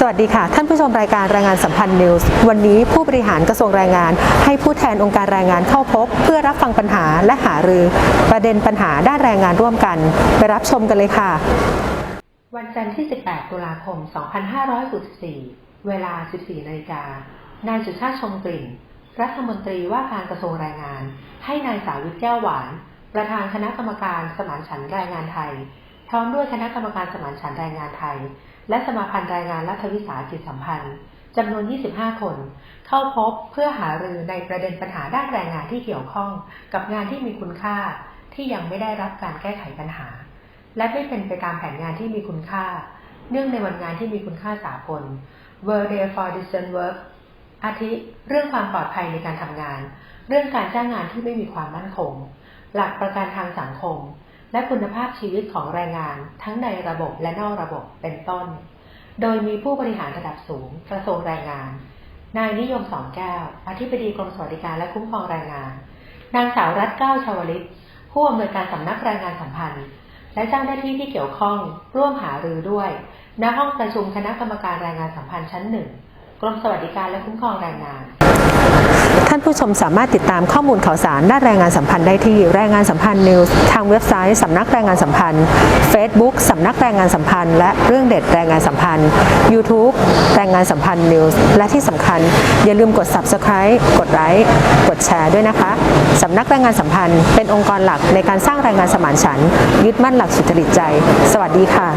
สวัสดีค่ะ ท่านผู้ชมรายการแรายงานสัมพันธ์นิวส์วันนี้ผู้บริหารกระทรวงแรงงาน ให้ผู้แทนองค์การแรงงานเข้าพบ เพื่อรับฟังปัญหาและหารือ ประเด็นปัญหาด้านแรงงานร่วมกัน ไปรับชมกันเลยค่ะ วันจันทร์ที่ 18 ตุลาคม 2564 เวลา 14นาฬิกานายสุชาติชมกลิ่น รัฐมนตรีว่าการกระทรวงแรงงาน ให้นายสาวิตแก้วหวาน ประธานคณะกรรมการสมานฉันแรงงานไทย พร้อมด้วยคณะกรรมการสมานฉันแรงงานไทย และสมาพันธ์แรงงานรัฐวิสาหกิจสัมพันธ์จำนวน 25 คน เข้าพบเพื่อหารือในประเด็นปัญหาด้านแรงงานที่เกี่ยวข้องกับงานที่มีคุณค่าที่ยังไม่ได้รับการแก้ไขปัญหา และไม่เป็นไปตามแผนงานที่มีคุณค่า เนื่องในวันงานที่มีคุณค่าสากล World Day for Decent Work อาทิ เรื่องความปลอดภัยในการทำงาน เรื่องการจ้างงานที่ไม่มีความมั่นคง หลักประกันทางสังคม และคุณภาพชีวิตของแรงงานทั้งในระบบและนอกระบบเป็นต้น โดยมีผู้บริหารระดับสูงกระทรวงแรงงาน นายนิยมสองแก้ว อธิบดีกรมสวัสดิการและคุ้มครองแรงงาน นางสาวรัตเก้าชาวลิต ผู้อำนวยการสำนักแรงงานสัมพันธ์ และเจ้าหน้าที่ที่เกี่ยวข้องร่วมหารือด้วยณห้องประชุมคณะกรรมการแรงงานสัมพันธ์ชั้นหนึ่งกรมสวัสดิการและคุ้มครองแรงงาน ท่านผู้ชมสามารถติดตามข้อมูลข่าวสารด้านแรงงานสัมพันธ์ได้ที่แรงงานสัมพันธ์นิวส์ทางเว็บไซต์สำนักแรงงานสัมพันธ์ Facebook สำนักแรงงานสัมพันธ์ และเรื่องเด็ดแรงงานสัมพันธ์ YouTube แรงงานสัมพันธ์นิวส์และที่สำคัญ อย่าลืมกด Subscribe กดไลค์กดแชร์ด้วยนะคะสำนักแรงงานสัมพันธ์เป็นองค์กรหลักในการสร้างแรงงานสมานฉันท์ยึดมั่นหลักสุจริตใจ สวัสดีค่ะ